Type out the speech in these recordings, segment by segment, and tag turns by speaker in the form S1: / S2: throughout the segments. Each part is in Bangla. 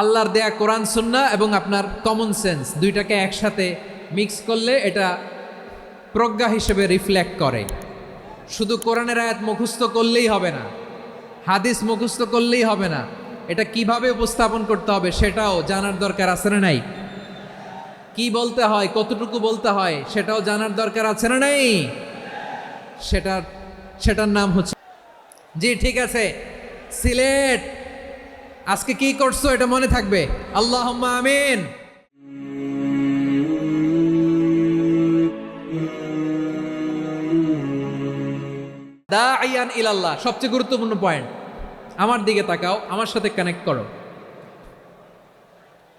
S1: আল্লাহর দেয়া কোরআন সুন্না এবং আপনার কমন সেন্স দুইটাকে একসাথে মিক্স করলে এটা প্রজ্ঞা হিসেবে রিফ্লেক্ট করে। শুধু কোরআনের আয়াত মুখস্থ করলেই হবে না, হাদিস মুখস্থ করলেই হবে না, এটা কীভাবে উপস্থাপন করতে হবে সেটাও জানার দরকার আছে না নাই? কি বলতে হয়, কতটুকু বলতে হয় সেটাও জানার দরকার আছে না নাই? সেটার সেটার নাম হচ্ছে, জি ঠিক আছে, সিলেট। আজকে কি করছ এটা মনে থাকবে? আল্লাহ আমিন। দাইয়ান ইলাল্লাহ, সবচেয়ে গুরুত্বপূর্ণ পয়েন্ট আমার দিকে তাকাও, আমার সাথে কানেক্ট করো।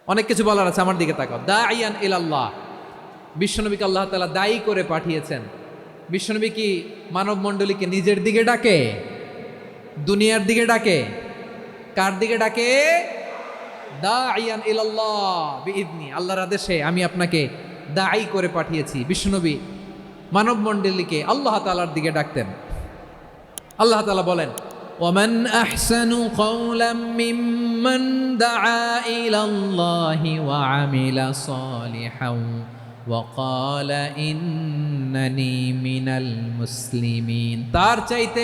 S1: অনেক কিছু বলার আছে, আমার দিকে তাকাও। দাইয়ান ইলাল্লাহ। বিশ্বনবীকে আল্লাহ তাআলা দায়ী করে পাঠিয়েছেন। বিশ্বনবী কি মানব মণ্ডলীকে নিজের দিকে ডাকে? দুনিয়ার দিকে ডাকে? কার দিকে ডাকে? দা আইয়ান ইল্লাহ বিদনি আল্লাহর আদেশে আমি আপনাকে দায়ী করে পাঠিয়েছি। বিষ্ণুনবী মানব মণ্ডলীকে আল্লাহ তালার দিকে ডাকতেন। আল্লাহ তালা বলেন ومن أحسن قولا ممن دعا إلى الله وعمل صالحا وقال إنني من المسلمين তার চাইতে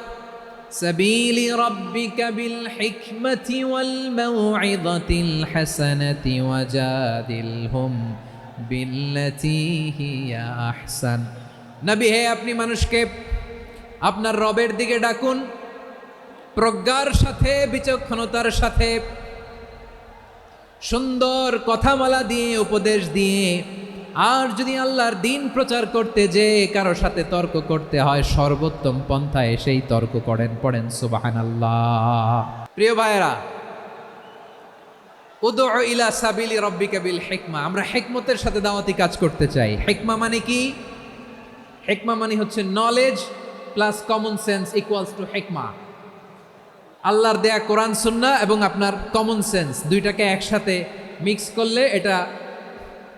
S1: سبيل ربك بالحكمة والموعظة الحسنة وجادلهم بالتي هي أحسن নবী হে আপনি মানুষকে আপনার রবের দিকে ডাকুন প্রজ্ঞার সাথে বিচক্ষণতার সাথে সুন্দর কথামালা দিয়ে উপদেশ দিয়ে আর যদি আল্লাহর দিন প্রচার করতে যে কারও সাথে তর্ক করতে হয়, সর্বোত্তম পন্থায় সেই তর্ক করেন, পড়েন সুবাহান আল্লাহ প্রিয় ভাইয়েরা উদু ইলা সাবিলি রব্বিকা বিল হেকমা। আমরা হেকমতের সাথে দাওয়াতি কাজ করতে চাই। হেকমা মানে কি? হেকমা মানে হচ্ছে knowledge plus common sense equals to হেকমা আল্লাহর দেয়া কোরআন সুন্না এবং আপনার কমন সেন্স দুইটাকে একসাথে মিক্স করলে এটা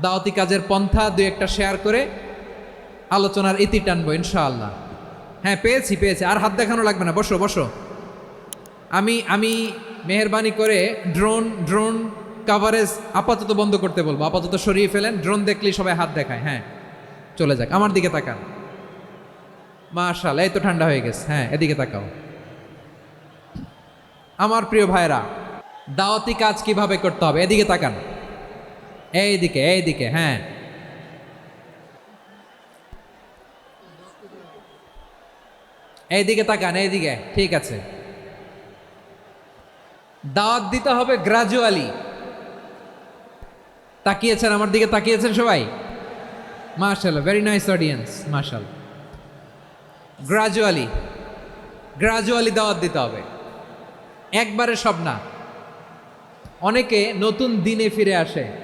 S1: দাওয়াতি কাজের পন্থা দুই একটা শেয়ার করে আলোচনার ইতি টানবো, ইনশাআল্লাহ। হ্যাঁ পেয়েছি পেয়েছি। আর হাত দেখানো লাগবে না। বসো বসো। আমি আমি মেহরবানি করে ড্রোন ড্রোন কাভারেজ আপাতত বন্ধ করতে বলব। আপাতত সরিয়ে ফেলেন। ড্রোন দেখলেই সবাই হাত দেখায়। হ্যাঁ চলে যাক। আমার দিকে তাকান। মাশাল এই তো ঠান্ডা হয়ে গেছে। হ্যাঁ এদিকে তাকাও। আমার প্রিয় ভাইরা, দাওয়াতি কাজ কীভাবে করতে হবে? এদিকে তাকান। এইদিকে এইদিকে হ্যাঁ। এইদিকে তাকান, এইদিকে, ঠিক আছে। দাওয়াত দিতে হবে গ্রাজুয়ালি তাকিয়েছেন আমার দিকে, তাকিয়েছেন সবাই? মার্শাল ভেরি নাইস অডিয়েন্স মার্শাল গ্রাজুয়ালি গ্রাজুয়ালি দাওয়াত দিতে হবে। একবারে সব না। অনেকে নতুন দিনে ফিরে আসে।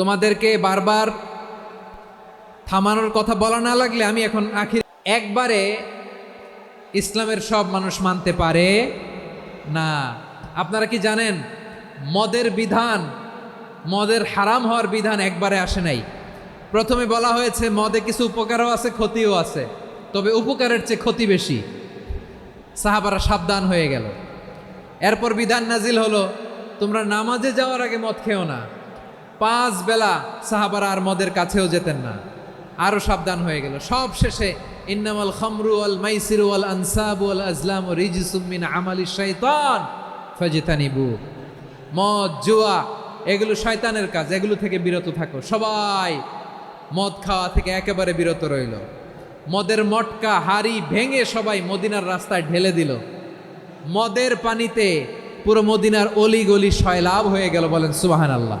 S1: তোমাদেরকে বারবার থামানোর কথা বলা না লাগলে আমি এখন আখির একবারে ইসলামের সব মানুষ মানতে পারে না। আপনারা কি জানেন, মদের বিধান, মদের হারাম হওয়ার বিধান একবারে আসে নাই। প্রথমে বলা হয়েছে, মদে কিছু উপকারও আছে, ক্ষতিও আছে। তবে উপকারের চেয়ে ক্ষতি বেশি। সাহাবারা সাবধান হয়ে গেল। এরপর বিধান নাজিল হলো, তোমরা নামাজে যাওয়ার আগে মদ খেও না। পাঁচ বেলা সাহাবারা আর মদের কাছেও যেতেন না। আরও সাবধান হয়ে গেল। সব শেষে ইন্নামাল খামরু আল মাইসিরু আল আনসাবু আল আজলাম রিজিসুমিন আমালি শৈতান ফজিতানিবু। মদ, জুয়া, এগুলো শয়তানের কাজ। এগুলো থেকে বিরত থাকো। সবাই মদ খাওয়া থেকে একেবারে বিরত রইল। মদের মটকা, হাড়ি ভেঙে সবাই মদিনার রাস্তায় ঢেলে দিল। মদের পানিতে পুরো মদিনার অলি গলি সয়লাভ হয়ে গেল বলেন সুবাহান আল্লাহ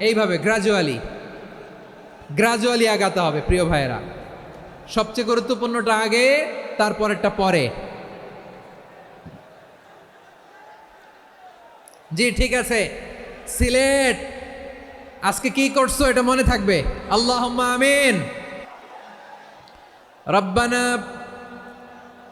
S1: এইভাবে গ্রাজুয়ালি গ্রাজুয়ালি আগাতে হবে, প্রিয় ভাইয়েরা। সবচেয়ে গুরুত্বপূর্ণটা আগে, তারপরেরটা পরে। জি, ঠিক আছে। সিলেট, আজকে কি করছ এটা মনে থাকবে? আল্লাহ আমিন। রব্বানা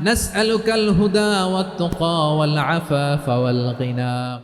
S1: نسألك الهدى والتقى والعفاف والغنى.